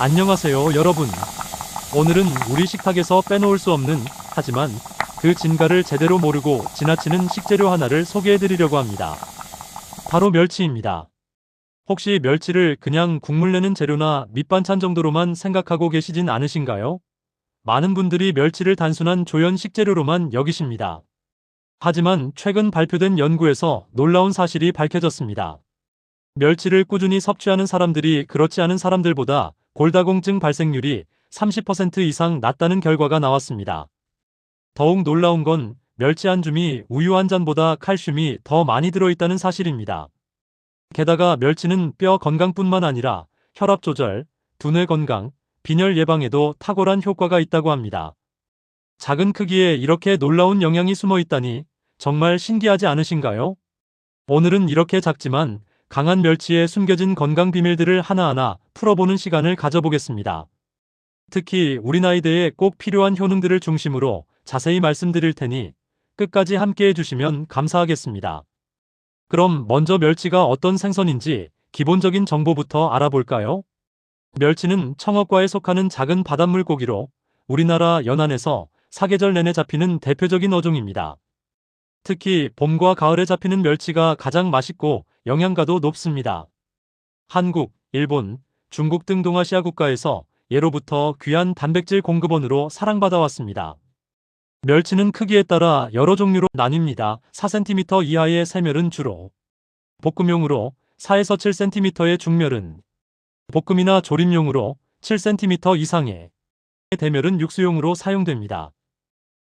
안녕하세요 여러분. 오늘은 우리 식탁에서 빼놓을 수 없는 하지만 그 진가를 제대로 모르고 지나치는 식재료 하나를 소개해드리려고 합니다. 바로 멸치입니다. 혹시 멸치를 그냥 국물 내는 재료나 밑반찬 정도로만 생각하고 계시진 않으신가요? 많은 분들이 멸치를 단순한 조연 식재료로만 여기십니다. 하지만 최근 발표된 연구에서 놀라운 사실이 밝혀졌습니다. 멸치를 꾸준히 섭취하는 사람들이 그렇지 않은 사람들보다 골다공증 발생률이 30% 이상 낮다는 결과가 나왔습니다. 더욱 놀라운 건 멸치 한 줌이 우유 한 잔보다 칼슘이 더 많이 들어있다는 사실입니다. 게다가 멸치는 뼈 건강뿐만 아니라 혈압 조절, 두뇌 건강, 빈혈 예방에도 탁월한 효과가 있다고 합니다. 작은 크기에 이렇게 놀라운 영향이 숨어 있다니 정말 신기하지 않으신가요? 오늘은 이렇게 작지만 강한 멸치에 숨겨진 건강 비밀들을 하나하나 풀어보는 시간을 가져보겠습니다. 특히 우리 나이대에 꼭 필요한 효능들을 중심으로 자세히 말씀드릴 테니 끝까지 함께 해주시면 감사하겠습니다. 그럼 먼저 멸치가 어떤 생선인지 기본적인 정보부터 알아볼까요? 멸치는 청어과에 속하는 작은 바닷물 고기로 우리나라 연안에서 사계절 내내 잡히는 대표적인 어종입니다. 특히 봄과 가을에 잡히는 멸치가 가장 맛있고 영양가도 높습니다. 한국, 일본, 중국 등 동아시아 국가에서 예로부터 귀한 단백질 공급원으로 사랑받아왔습니다. 멸치는 크기에 따라 여러 종류로 나뉩니다. 4cm 이하의 새멸은 주로 볶음용으로 4에서 7cm의 중멸은 볶음이나 조림용으로 7cm 이상의 대멸은 육수용으로 사용됩니다.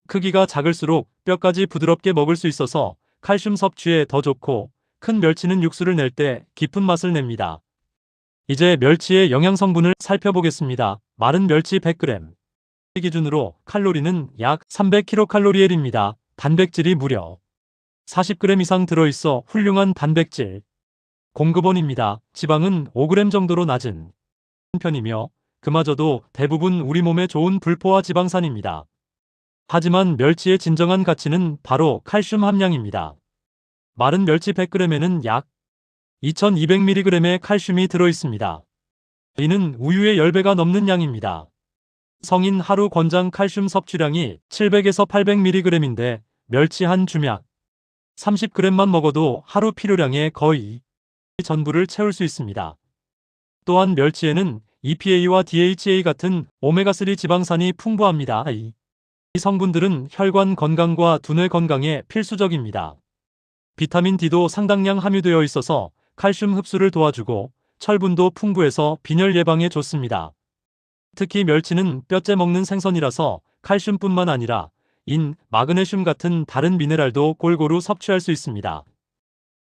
크기가 작을수록 뼈까지 부드럽게 먹을 수 있어서 칼슘 섭취에 더 좋고 큰 멸치는 육수를 낼 때 깊은 맛을 냅니다. 이제 멸치의 영양 성분을 살펴보겠습니다. 마른 멸치 100g. 기준으로 칼로리는 약 300kcal입니다. 단백질이 무려 40g 이상 들어있어 훌륭한 단백질. 공급원입니다. 지방은 5g 정도로 낮은 편이며 그마저도 대부분 우리 몸에 좋은 불포화 지방산입니다. 하지만 멸치의 진정한 가치는 바로 칼슘 함량입니다. 마른 멸치 100g에는 약 2200mg의 칼슘이 들어있습니다. 이는 우유의 10배가 넘는 양입니다. 성인 하루 권장 칼슘 섭취량이 700에서 800mg인데 멸치 한 주약 30g만 먹어도 하루 필요량의 거의 전부를 채울 수 있습니다. 또한 멸치에는 EPA와 DHA 같은 오메가3 지방산이 풍부합니다. 이 성분들은 혈관 건강과 두뇌 건강에 필수적입니다. 비타민 D도 상당량 함유되어 있어서 칼슘 흡수를 도와주고 철분도 풍부해서 빈혈 예방에 좋습니다. 특히 멸치는 뼈째 먹는 생선이라서 칼슘뿐만 아니라 인, 마그네슘 같은 다른 미네랄도 골고루 섭취할 수 있습니다.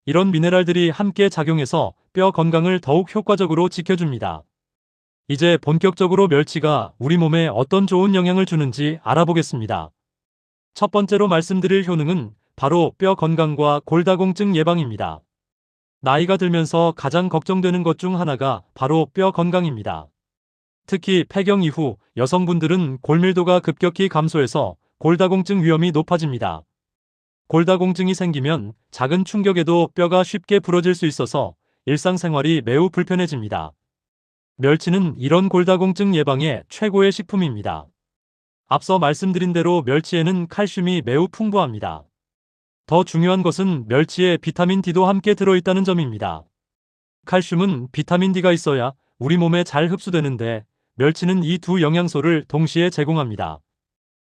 이런 미네랄들이 함께 작용해서 뼈 건강을 더욱 효과적으로 지켜줍니다. 이제 본격적으로 멸치가 우리 몸에 어떤 좋은 영향을 주는지 알아보겠습니다. 첫 번째로 말씀드릴 효능은 바로 뼈 건강과 골다공증 예방입니다. 나이가 들면서 가장 걱정되는 것 중 하나가 바로 뼈 건강입니다. 특히 폐경 이후 여성분들은 골밀도가 급격히 감소해서 골다공증 위험이 높아집니다. 골다공증이 생기면 작은 충격에도 뼈가 쉽게 부러질 수 있어서 일상생활이 매우 불편해집니다. 멸치는 이런 골다공증 예방에 최고의 식품입니다. 앞서 말씀드린 대로 멸치에는 칼슘이 매우 풍부합니다. 더 중요한 것은 멸치에 비타민 D도 함께 들어있다는 점입니다. 칼슘은 비타민 D가 있어야 우리 몸에 잘 흡수되는데 멸치는 이 두 영양소를 동시에 제공합니다.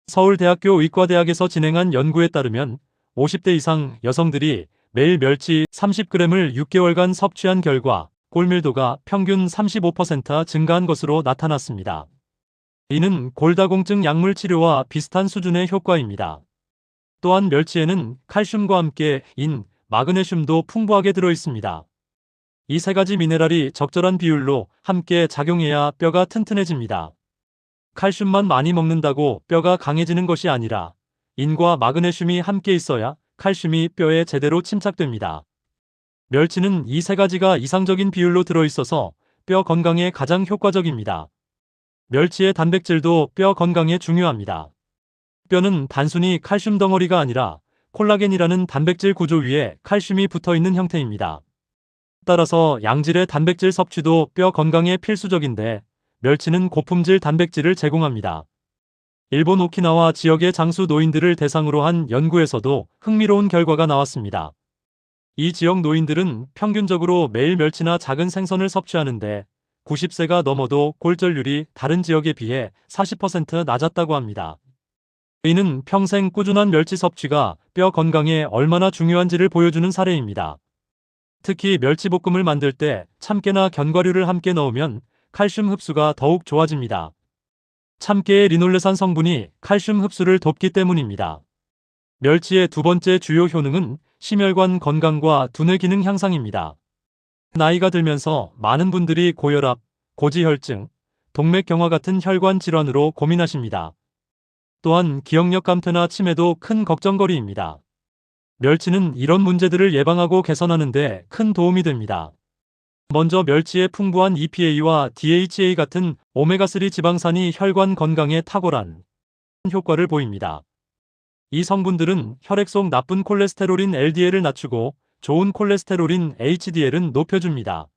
서울대학교 의과대학에서 진행한 연구에 따르면 50대 이상 여성들이 매일 멸치 30g을 6개월간 섭취한 결과 골밀도가 평균 35% 증가한 것으로 나타났습니다. 이는 골다공증 약물 치료와 비슷한 수준의 효과입니다. 또한 멸치에는 칼슘과 함께 인, 마그네슘도 풍부하게 들어있습니다. 이 세 가지 미네랄이 적절한 비율로 함께 작용해야 뼈가 튼튼해집니다. 칼슘만 많이 먹는다고 뼈가 강해지는 것이 아니라 인과 마그네슘이 함께 있어야 칼슘이 뼈에 제대로 침착됩니다. 멸치는 이 세 가지가 이상적인 비율로 들어있어서 뼈 건강에 가장 효과적입니다. 멸치의 단백질도 뼈 건강에 중요합니다. 뼈는 단순히 칼슘 덩어리가 아니라 콜라겐이라는 단백질 구조 위에 칼슘이 붙어 있는 형태입니다. 따라서 양질의 단백질 섭취도 뼈 건강에 필수적인데 멸치는 고품질 단백질을 제공합니다. 일본 오키나와 지역의 장수 노인들을 대상으로 한 연구에서도 흥미로운 결과가 나왔습니다. 이 지역 노인들은 평균적으로 매일 멸치나 작은 생선을 섭취하는데 90세가 넘어도 골절률이 다른 지역에 비해 40% 낮았다고 합니다. 이는 평생 꾸준한 멸치 섭취가 뼈 건강에 얼마나 중요한지를 보여주는 사례입니다. 특히 멸치볶음을 만들 때 참깨나 견과류를 함께 넣으면 칼슘 흡수가 더욱 좋아집니다. 참깨의 리놀레산 성분이 칼슘 흡수를 돕기 때문입니다. 멸치의 두 번째 주요 효능은 심혈관 건강과 두뇌 기능 향상입니다. 나이가 들면서 많은 분들이 고혈압, 고지혈증, 동맥경화 같은 혈관 질환으로 고민하십니다. 또한 기억력 감퇴나 치매도 큰 걱정거리입니다. 멸치는 이런 문제들을 예방하고 개선하는데 큰 도움이 됩니다. 먼저 멸치의 풍부한 EPA와 DHA 같은 오메가3 지방산이 혈관 건강에 탁월한 효과를 보입니다. 이 성분들은 혈액 속 나쁜 콜레스테롤인 LDL을 낮추고 좋은 콜레스테롤인 HDL은 높여줍니다.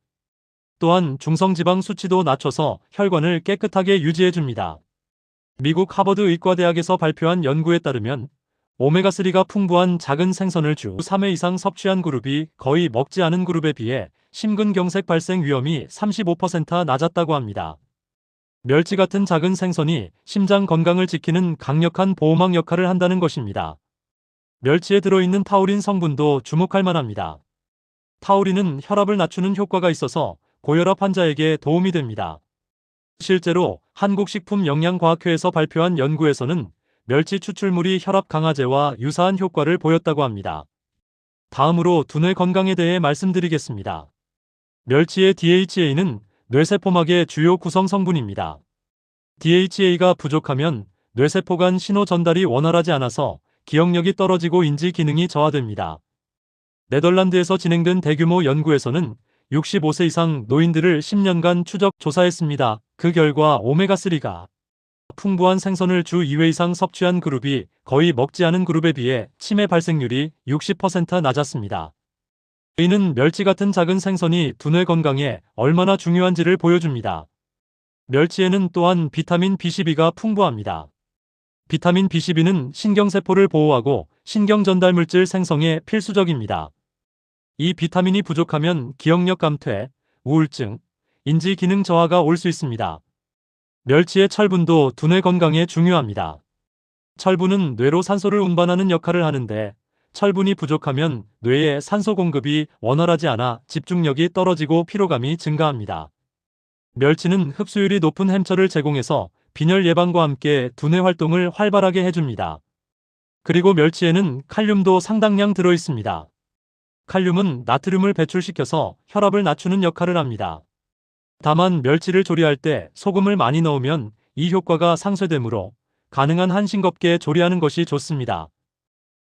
또한 중성지방 수치도 낮춰서 혈관을 깨끗하게 유지해줍니다. 미국 하버드 의과대학에서 발표한 연구에 따르면 오메가3가 풍부한 작은 생선을 주 3회 이상 섭취한 그룹이 거의 먹지 않은 그룹에 비해 심근경색 발생 위험이 35% 낮았다고 합니다. 멸치 같은 작은 생선이 심장 건강을 지키는 강력한 보호막 역할을 한다는 것입니다. 멸치에 들어있는 타우린 성분도 주목할 만합니다. 타우린은 혈압을 낮추는 효과가 있어서 고혈압 환자에게 도움이 됩니다. 실제로 한국식품영양과학회에서 발표한 연구에서는 멸치 추출물이 혈압 강화제와 유사한 효과를 보였다고 합니다. 다음으로 두뇌 건강에 대해 말씀드리겠습니다. 멸치의 DHA는 뇌세포막의 주요 구성 성분입니다. DHA가 부족하면 뇌세포 간 신호 전달이 원활하지 않아서 기억력이 떨어지고 인지 기능이 저하됩니다. 네덜란드에서 진행된 대규모 연구에서는 65세 이상 노인들을 10년간 추적 조사했습니다. 그 결과 오메가3가 풍부한 생선을 주 2회 이상 섭취한 그룹이 거의 먹지 않은 그룹에 비해 치매 발생률이 60% 낮았습니다. 이는 멸치 같은 작은 생선이 두뇌 건강에 얼마나 중요한지를 보여줍니다. 멸치에는 또한 비타민 B12가 풍부합니다. 비타민 B12는 신경세포를 보호하고 신경전달물질 생성에 필수적입니다. 이 비타민이 부족하면 기억력 감퇴, 우울증, 인지 기능 저하가 올 수 있습니다. 멸치의 철분도 두뇌 건강에 중요합니다. 철분은 뇌로 산소를 운반하는 역할을 하는데 철분이 부족하면 뇌에 산소 공급이 원활하지 않아 집중력이 떨어지고 피로감이 증가합니다. 멸치는 흡수율이 높은 햄철을 제공해서 빈혈 예방과 함께 두뇌 활동을 활발하게 해줍니다. 그리고 멸치에는 칼륨도 상당량 들어 있습니다. 칼륨은 나트륨을 배출시켜서 혈압을 낮추는 역할을 합니다. 다만 멸치를 조리할 때 소금을 많이 넣으면 이 효과가 상쇄되므로 가능한 한 싱겁게 조리하는 것이 좋습니다.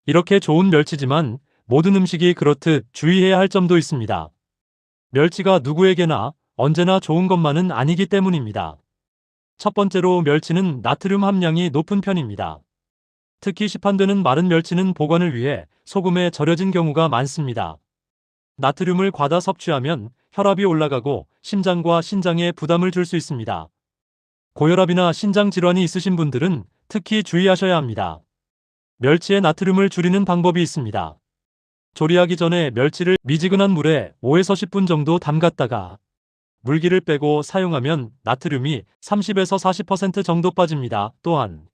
이렇게 좋은 멸치지만 모든 음식이 그렇듯 주의해야 할 점도 있습니다. 멸치가 누구에게나 언제나 좋은 것만은 아니기 때문입니다. 첫 번째로 멸치는 나트륨 함량이 높은 편입니다. 특히 시판되는 마른 멸치는 보관을 위해 소금에 절여진 경우가 많습니다. 나트륨을 과다 섭취하면 혈압이 올라가고 심장과 신장에 부담을 줄 수 있습니다. 고혈압이나 신장 질환이 있으신 분들은 특히 주의하셔야 합니다. 멸치의 나트륨을 줄이는 방법이 있습니다. 조리하기 전에 멸치를 미지근한 물에 5에서 10분 정도 담갔다가 물기를 빼고 사용하면 나트륨이 30에서 40% 정도 빠집니다. 또한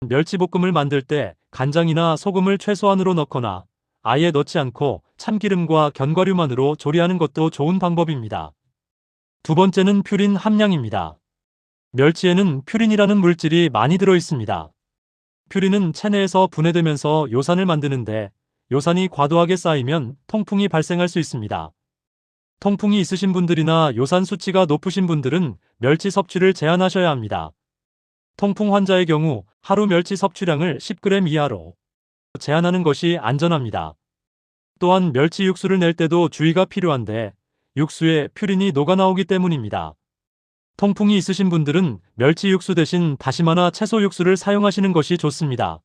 멸치볶음을 만들 때 간장이나 소금을 최소한으로 넣거나 아예 넣지 않고 참기름과 견과류만으로 조리하는 것도 좋은 방법입니다. 두 번째는 퓨린 함량입니다. 멸치에는 퓨린이라는 물질이 많이 들어 있습니다. 퓨린은 체내에서 분해되면서 요산을 만드는데 요산이 과도하게 쌓이면 통풍이 발생할 수 있습니다. 통풍이 있으신 분들이나 요산 수치가 높으신 분들은 멸치 섭취를 제한하셔야 합니다. 통풍 환자의 경우 하루 멸치 섭취량을 10g 이하로 제한하는 것이 안전합니다. 또한 멸치 육수를 낼 때도 주의가 필요한데 육수에 퓨린이 녹아나오기 때문입니다. 통풍이 있으신 분들은 멸치 육수 대신 다시마나 채소 육수를 사용하시는 것이 좋습니다.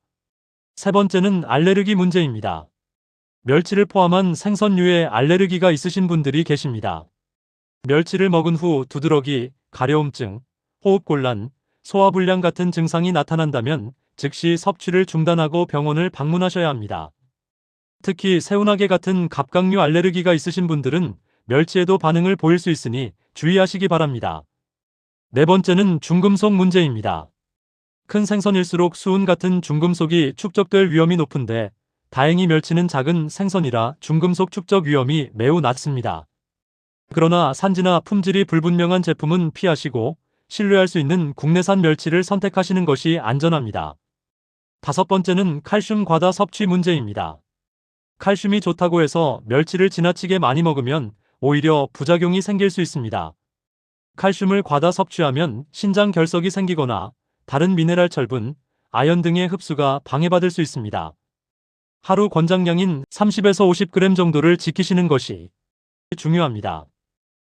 세 번째는 알레르기 문제입니다. 멸치를 포함한 생선류에 알레르기가 있으신 분들이 계십니다. 멸치를 먹은 후 두드러기, 가려움증, 호흡곤란, 소화불량 같은 증상이 나타난다면 즉시 섭취를 중단하고 병원을 방문하셔야 합니다. 특히 새우나게 같은 갑각류 알레르기가 있으신 분들은 멸치에도 반응을 보일 수 있으니 주의하시기 바랍니다. 네 번째는 중금속 문제입니다. 큰 생선일수록 수은 같은 중금속이 축적될 위험이 높은데 다행히 멸치는 작은 생선이라 중금속 축적 위험이 매우 낮습니다. 그러나 산지나 품질이 불분명한 제품은 피하시고 신뢰할 수 있는 국내산 멸치를 선택하시는 것이 안전합니다. 다섯 번째는 칼슘 과다 섭취 문제입니다. 칼슘이 좋다고 해서 멸치를 지나치게 많이 먹으면 오히려 부작용이 생길 수 있습니다. 칼슘을 과다 섭취하면 신장 결석이 생기거나 다른 미네랄 철분, 아연 등의 흡수가 방해받을 수 있습니다. 하루 권장량인 30에서 50g 정도를 지키시는 것이 중요합니다.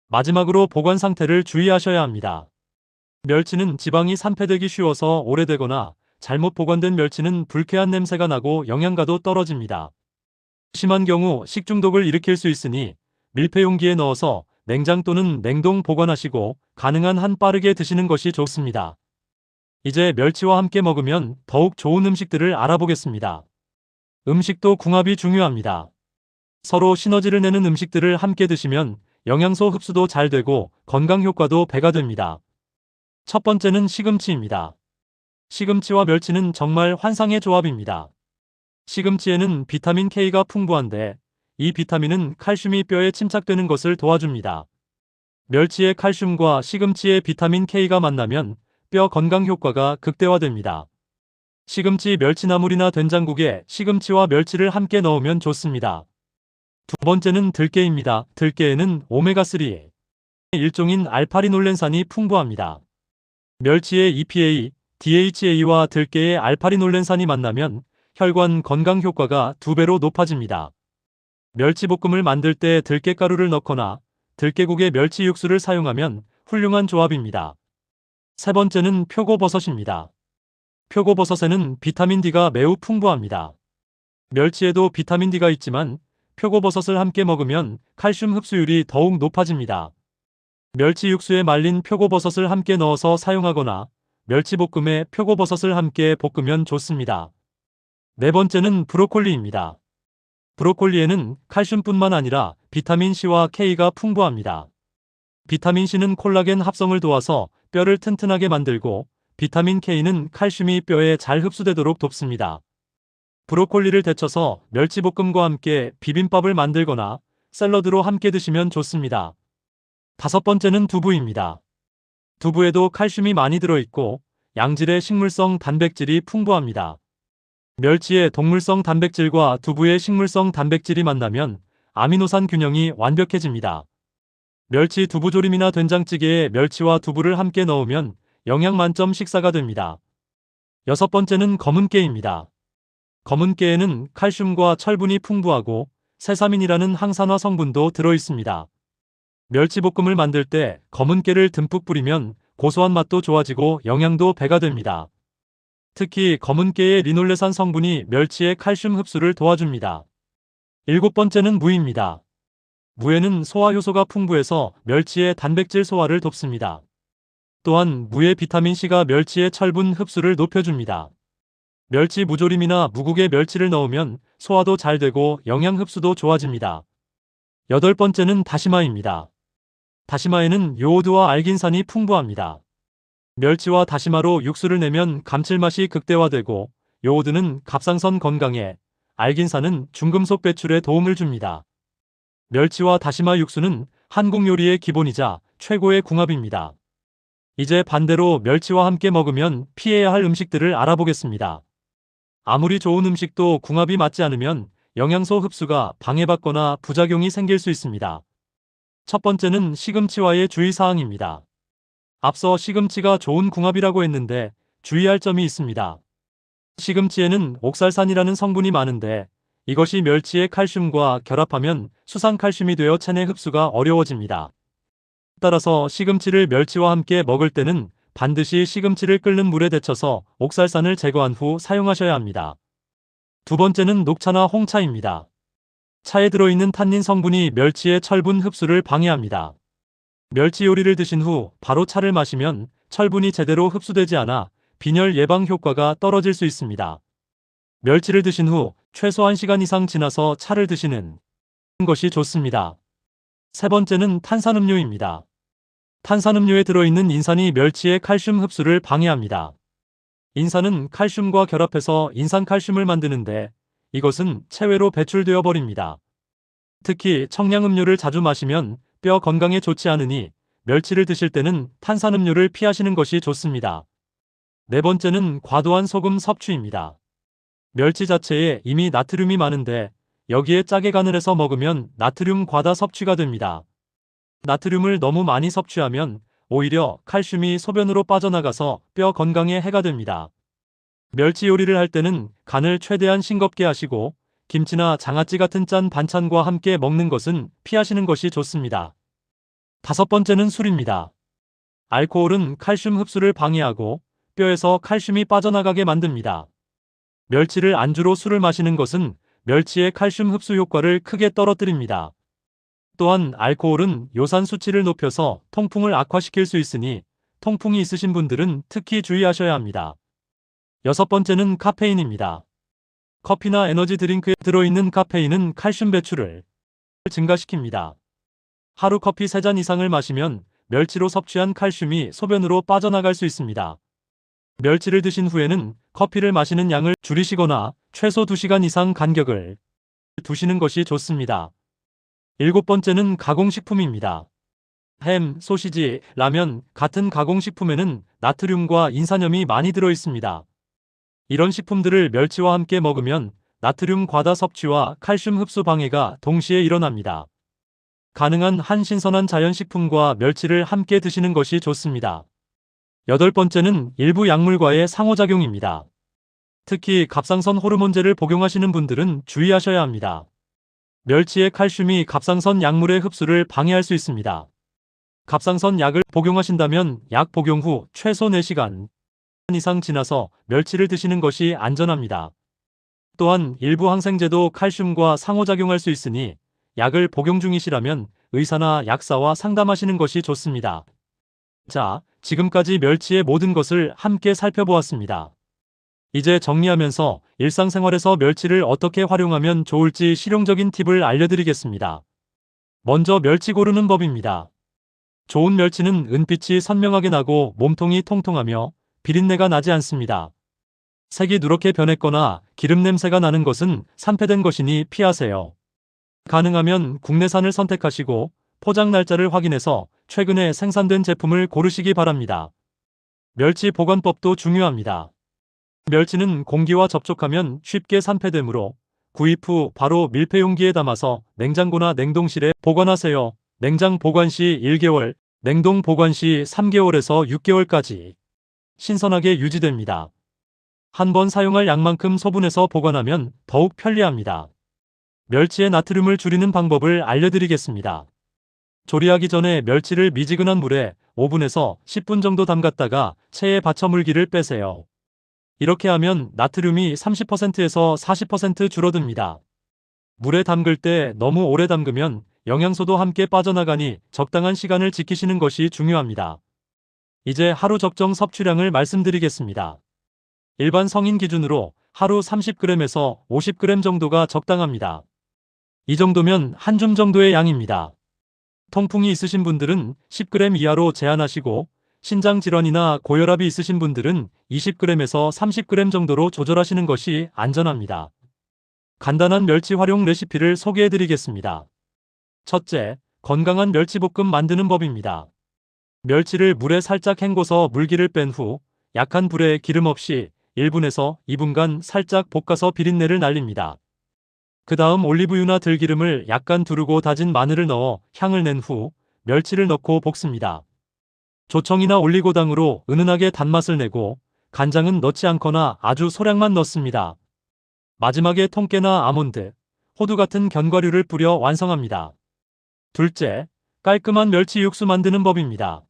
마지막으로 보관 상태를 주의하셔야 합니다. 멸치는 지방이 산패되기 쉬워서 오래되거나 잘못 보관된 멸치는 불쾌한 냄새가 나고 영양가도 떨어집니다. 심한 경우 식중독을 일으킬 수 있으니 밀폐 용기에 넣어서 냉장 또는 냉동 보관하시고 가능한 한 빠르게 드시는 것이 좋습니다. 이제 멸치와 함께 먹으면 더욱 좋은 음식들을 알아보겠습니다. 음식도 궁합이 중요합니다. 서로 시너지를 내는 음식들을 함께 드시면 영양소 흡수도 잘 되고 건강 효과도 배가 됩니다. 첫 번째는 시금치입니다. 시금치와 멸치는 정말 환상의 조합입니다. 시금치에는 비타민 K가 풍부한데 이 비타민은 칼슘이 뼈에 침착되는 것을 도와줍니다. 멸치의 칼슘과 시금치의 비타민 K가 만나면 뼈 건강 효과가 극대화됩니다. 시금치 멸치나물이나 된장국에 시금치와 멸치를 함께 넣으면 좋습니다. 두 번째는 들깨입니다. 들깨에는 오메가3 일종인 알파리놀렌산이 풍부합니다. 멸치의 EPA, DHA와 들깨의 알파리놀렌산이 만나면 혈관 건강 효과가 두 배로 높아집니다. 멸치볶음을 만들 때 들깨가루를 넣거나 들깨국에 멸치 육수를 사용하면 훌륭한 조합입니다. 세 번째는 표고버섯입니다. 표고버섯에는 비타민 D가 매우 풍부합니다. 멸치에도 비타민 D가 있지만 표고버섯을 함께 먹으면 칼슘 흡수율이 더욱 높아집니다. 멸치 육수에 말린 표고버섯을 함께 넣어서 사용하거나 멸치볶음에 표고버섯을 함께 볶으면 좋습니다. 네 번째는 브로콜리입니다. 브로콜리에는 칼슘뿐만 아니라 비타민C와 K가 풍부합니다. 비타민C는 콜라겐 합성을 도와서 뼈를 튼튼하게 만들고 비타민 K는 칼슘이 뼈에 잘 흡수되도록 돕습니다. 브로콜리를 데쳐서 멸치볶음과 함께 비빔밥을 만들거나 샐러드로 함께 드시면 좋습니다. 다섯 번째는 두부입니다. 두부에도 칼슘이 많이 들어있고 양질의 식물성 단백질이 풍부합니다. 멸치의 동물성 단백질과 두부의 식물성 단백질이 만나면 아미노산 균형이 완벽해집니다. 멸치 두부조림이나 된장찌개에 멸치와 두부를 함께 넣으면 영양 만점 식사가 됩니다. 여섯 번째는 검은깨입니다. 검은깨에는 칼슘과 철분이 풍부하고 세사민이라는 항산화 성분도 들어있습니다. 멸치볶음을 만들 때 검은 깨를 듬뿍 뿌리면 고소한 맛도 좋아지고 영양도 배가 됩니다. 특히 검은 깨의 리놀레산 성분이 멸치의 칼슘 흡수를 도와줍니다. 일곱 번째는 무입니다. 무에는 소화 효소가 풍부해서 멸치의 단백질 소화를 돕습니다. 또한 무의 비타민C가 멸치의 철분 흡수를 높여줍니다. 멸치 무조림이나 무국에 멸치를 넣으면 소화도 잘 되고 영양 흡수도 좋아집니다. 여덟 번째는 다시마입니다. 다시마에는 요오드와 알긴산이 풍부합니다. 멸치와 다시마로 육수를 내면 감칠맛이 극대화되고 요오드는 갑상선 건강에 알긴산은 중금속 배출에 도움을 줍니다. 멸치와 다시마 육수는 한국 요리의 기본이자 최고의 궁합입니다. 이제 반대로 멸치와 함께 먹으면 피해야 할 음식들을 알아보겠습니다. 아무리 좋은 음식도 궁합이 맞지 않으면 영양소 흡수가 방해받거나 부작용이 생길 수 있습니다. 첫 번째는 시금치와의 주의사항입니다. 앞서 시금치가 좋은 궁합이라고 했는데 주의할 점이 있습니다. 시금치에는 옥살산이라는 성분이 많은데 이것이 멸치의 칼슘과 결합하면 수산칼슘이 되어 체내 흡수가 어려워집니다. 따라서 시금치를 멸치와 함께 먹을 때는 반드시 시금치를 끓는 물에 데쳐서 옥살산을 제거한 후 사용하셔야 합니다. 두 번째는 녹차나 홍차입니다. 차에 들어있는 탄닌 성분이 멸치의 철분 흡수를 방해합니다. 멸치 요리를 드신 후 바로 차를 마시면 철분이 제대로 흡수되지 않아 빈혈 예방 효과가 떨어질 수 있습니다. 멸치를 드신 후 최소 1시간 이상 지나서 차를 드시는 것이 좋습니다. 세 번째는 탄산음료입니다. 탄산음료에 들어있는 인산이 멸치의 칼슘 흡수를 방해합니다. 인산은 칼슘과 결합해서 인산칼슘을 만드는데 이것은 체외로 배출되어 버립니다. 특히 청량음료를 자주 마시면 뼈 건강에 좋지 않으니 멸치를 드실 때는 탄산음료를 피하시는 것이 좋습니다. 네 번째는 과도한 소금 섭취입니다. 멸치 자체에 이미 나트륨이 많은데 여기에 짜게 간을 해서 먹으면 나트륨 과다 섭취가 됩니다. 나트륨을 너무 많이 섭취하면 오히려 칼슘이 소변으로 빠져나가서 뼈 건강에 해가 됩니다. 멸치 요리를 할 때는 간을 최대한 싱겁게 하시고 김치나 장아찌 같은 짠 반찬과 함께 먹는 것은 피하시는 것이 좋습니다. 다섯 번째는 술입니다. 알코올은 칼슘 흡수를 방해하고 뼈에서 칼슘이 빠져나가게 만듭니다. 멸치를 안주로 술을 마시는 것은 멸치의 칼슘 흡수 효과를 크게 떨어뜨립니다. 또한 알코올은 요산 수치를 높여서 통풍을 악화시킬 수 있으니 통풍이 있으신 분들은 특히 주의하셔야 합니다. 여섯 번째는 카페인입니다. 커피나 에너지 드링크에 들어있는 카페인은 칼슘 배출을 증가시킵니다. 하루 커피 3잔 이상을 마시면 멸치로 섭취한 칼슘이 소변으로 빠져나갈 수 있습니다. 멸치를 드신 후에는 커피를 마시는 양을 줄이시거나 최소 2시간 이상 간격을 두시는 것이 좋습니다. 일곱 번째는 가공식품입니다. 햄, 소시지, 라면 같은 가공식품에는 나트륨과 인산염이 많이 들어 있습니다. 이런 식품들을 멸치와 함께 먹으면 나트륨 과다 섭취와 칼슘 흡수 방해가 동시에 일어납니다. 가능한 한 신선한 자연식품과 멸치를 함께 드시는 것이 좋습니다. 여덟 번째는 일부 약물과의 상호작용입니다. 특히 갑상선 호르몬제를 복용하시는 분들은 주의하셔야 합니다. 멸치의 칼슘이 갑상선 약물의 흡수를 방해할 수 있습니다. 갑상선 약을 복용하신다면 약 복용 후 최소 4시간 이상 지나서 멸치를 드시는 것이 안전합니다. 또한 일부 항생제도 칼슘과 상호작용할 수 있으니 약을 복용 중이시라면 의사나 약사와 상담하시는 것이 좋습니다. 자, 지금까지 멸치의 모든 것을 함께 살펴보았습니다. 이제 정리하면서 일상생활에서 멸치를 어떻게 활용하면 좋을지 실용적인 팁을 알려드리겠습니다. 먼저 멸치 고르는 법입니다. 좋은 멸치는 은빛이 선명하게 나고 몸통이 통통하며 비린내가 나지 않습니다. 색이 누렇게 변했거나 기름 냄새가 나는 것은 산패된 것이니 피하세요. 가능하면 국내산을 선택하시고 포장 날짜를 확인해서 최근에 생산된 제품을 고르시기 바랍니다. 멸치 보관법도 중요합니다. 멸치는 공기와 접촉하면 쉽게 산패되므로 구입 후 바로 밀폐 용기에 담아서 냉장고나 냉동실에 보관하세요. 냉장 보관 시 1개월, 냉동 보관 시 3개월에서 6개월까지 신선하게 유지됩니다. 한 번 사용할 양만큼 소분해서 보관하면 더욱 편리합니다. 멸치의 나트륨을 줄이는 방법을 알려드리겠습니다. 조리하기 전에 멸치를 미지근한 물에 5분에서 10분 정도 담갔다가 체에 받쳐 물기를 빼세요. 이렇게 하면 나트륨이 30%에서 40% 줄어듭니다. 물에 담글 때 너무 오래 담그면 영양소도 함께 빠져나가니 적당한 시간을 지키시는 것이 중요합니다. 이제 하루 적정 섭취량을 말씀드리겠습니다. 일반 성인 기준으로 하루 30g에서 50g 정도가 적당합니다. 이 정도면 한 줌 정도의 양입니다. 통풍이 있으신 분들은 10g 이하로 제한하시고 신장 질환이나 고혈압이 있으신 분들은 20g에서 30g 정도로 조절하시는 것이 안전합니다. 간단한 멸치 활용 레시피를 소개해 드리겠습니다. 첫째, 건강한 멸치볶음 만드는 법입니다. 멸치를 물에 살짝 헹궈서 물기를 뺀 후 약한 불에 기름 없이 1분에서 2분간 살짝 볶아서 비린내를 날립니다. 그 다음 올리브유나 들기름을 약간 두르고 다진 마늘을 넣어 향을 낸 후 멸치를 넣고 볶습니다. 조청이나 올리고당으로 은은하게 단맛을 내고 간장은 넣지 않거나 아주 소량만 넣습니다. 마지막에 통깨나 아몬드, 호두 같은 견과류를 뿌려 완성합니다. 둘째, 깔끔한 멸치 육수 만드는 법입니다.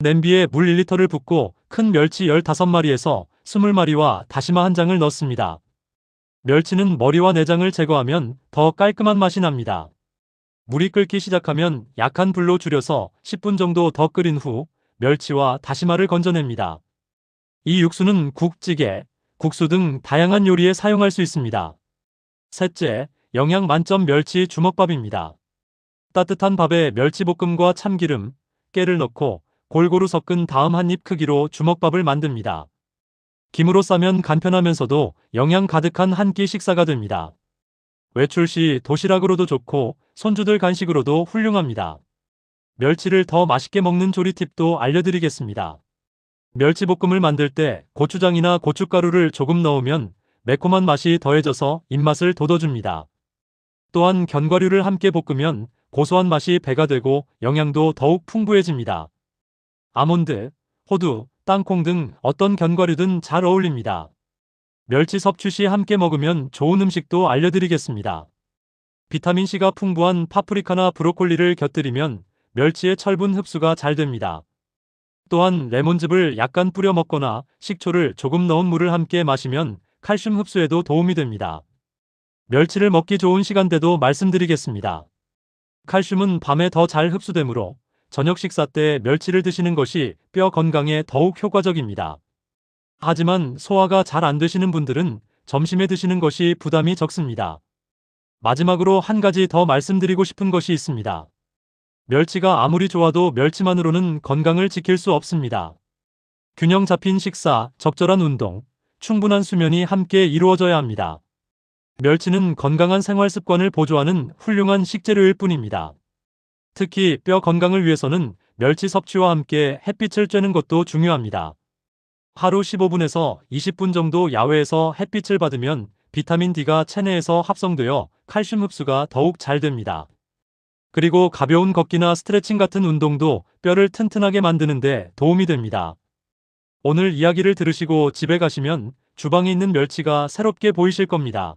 냄비에 물 1리터를 붓고 큰 멸치 15마리에서 20마리와 다시마 한 장을 넣습니다. 멸치는 머리와 내장을 제거하면 더 깔끔한 맛이 납니다. 물이 끓기 시작하면 약한 불로 줄여서 10분 정도 더 끓인 후 멸치와 다시마를 건져냅니다. 이 육수는 국찌개, 국수 등 다양한 요리에 사용할 수 있습니다. 셋째, 영양 만점 멸치 주먹밥입니다. 따뜻한 밥에 멸치볶음과 참기름, 깨를 넣고 골고루 섞은 다음 한 입 크기로 주먹밥을 만듭니다. 김으로 싸면 간편하면서도 영양 가득한 한 끼 식사가 됩니다. 외출 시 도시락으로도 좋고 손주들 간식으로도 훌륭합니다. 멸치를 더 맛있게 먹는 조리 팁도 알려드리겠습니다. 멸치볶음을 만들 때 고추장이나 고춧가루를 조금 넣으면 매콤한 맛이 더해져서 입맛을 돋워줍니다. 또한 견과류를 함께 볶으면 고소한 맛이 배가 되고 영양도 더욱 풍부해집니다. 아몬드, 호두, 땅콩 등 어떤 견과류든 잘 어울립니다. 멸치 섭취 시 함께 먹으면 좋은 음식도 알려드리겠습니다. 비타민C가 풍부한 파프리카나 브로콜리를 곁들이면 멸치의 철분 흡수가 잘 됩니다. 또한 레몬즙을 약간 뿌려 먹거나 식초를 조금 넣은 물을 함께 마시면 칼슘 흡수에도 도움이 됩니다. 멸치를 먹기 좋은 시간대도 말씀드리겠습니다. 칼슘은 밤에 더 잘 흡수되므로 저녁 식사 때 멸치를 드시는 것이 뼈 건강에 더욱 효과적입니다. 하지만 소화가 잘 안 되시는 분들은 점심에 드시는 것이 부담이 적습니다. 마지막으로 한 가지 더 말씀드리고 싶은 것이 있습니다. 멸치가 아무리 좋아도 멸치만으로는 건강을 지킬 수 없습니다. 균형 잡힌 식사, 적절한 운동, 충분한 수면이 함께 이루어져야 합니다. 멸치는 건강한 생활 습관을 보조하는 훌륭한 식재료일 뿐입니다. 특히 뼈 건강을 위해서는 멸치 섭취와 함께 햇빛을 쬐는 것도 중요합니다. 하루 15분에서 20분 정도 야외에서 햇빛을 받으면 비타민 D가 체내에서 합성되어 칼슘 흡수가 더욱 잘 됩니다. 그리고 가벼운 걷기나 스트레칭 같은 운동도 뼈를 튼튼하게 만드는데 도움이 됩니다. 오늘 이야기를 들으시고 집에 가시면 주방에 있는 멸치가 새롭게 보이실 겁니다.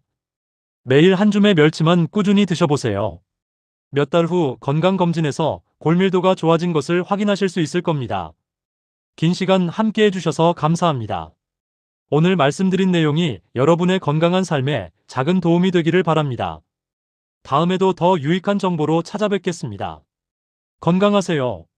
매일 한 줌의 멸치만 꾸준히 드셔보세요. 몇 달 후 건강검진에서 골밀도가 좋아진 것을 확인하실 수 있을 겁니다. 긴 시간 함께 해주셔서 감사합니다. 오늘 말씀드린 내용이 여러분의 건강한 삶에 작은 도움이 되기를 바랍니다. 다음에도 더 유익한 정보로 찾아뵙겠습니다. 건강하세요.